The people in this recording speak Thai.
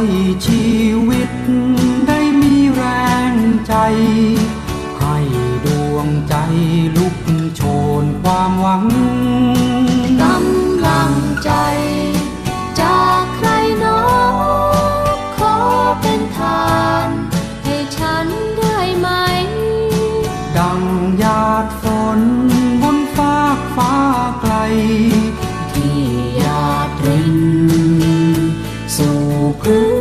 ให้ชีวิตได้มีแรงใจ ให้ดวงใจลุกโชนความหวังกำลังใจจากใครนอขอเป็นทาน ให้ฉันได้ไหม ดังหยาดฝนบนฟากฟ้าไกล cool.